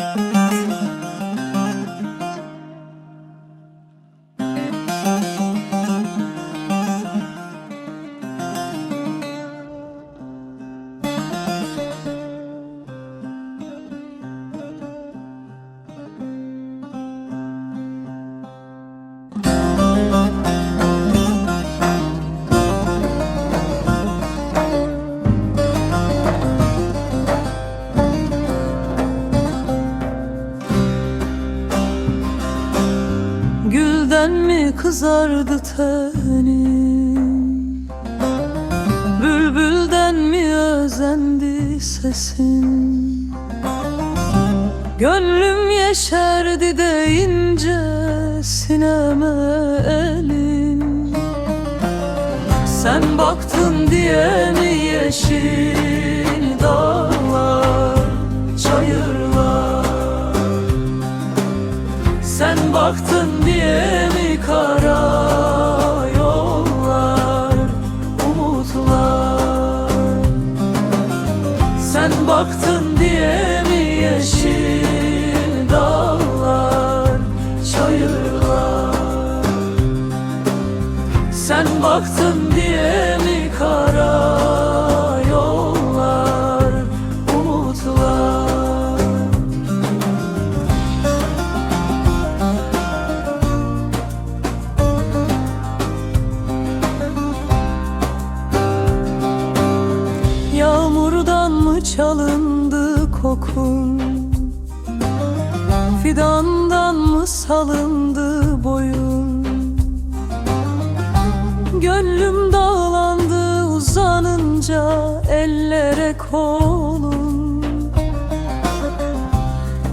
Uh-huh. Gülden mi kızardı tenin Bülbülden mi özendi sesin? Gönlüm yeşerdi de ince sineme elin. Sen baktın diye mi yeşil dağlar baktın diye mi yeşil dağlar, çayırlar? Sen baktın diye çalındı kokun. Fidandan mı salındı boyun? Gönlüm dağlandı uzanınca ellere kolun.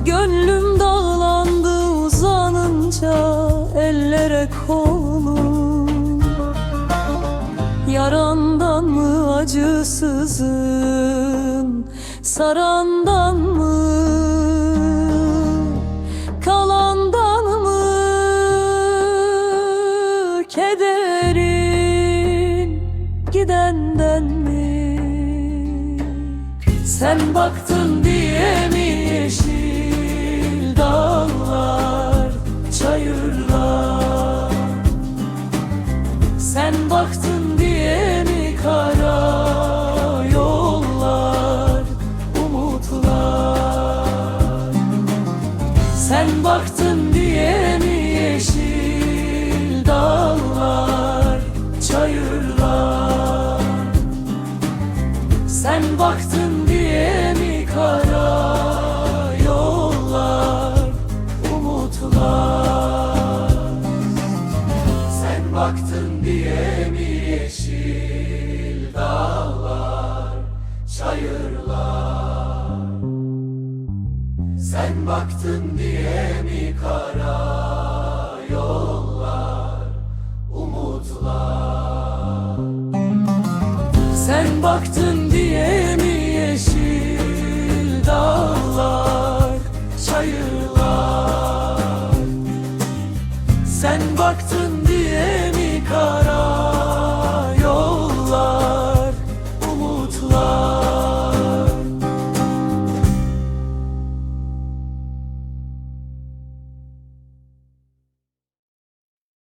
Gönlüm dağlandı uzanınca ellere kolun acısızın Sarandan mı Kalandan mı Kederin Gidenden mi? Sen baktın diye mi yeşil Sen baktın diye mi yeşil dağlar, çayırlar? Sen baktın diye mi kara Sen baktın diye mi kara yollar, umutlar? Sen baktın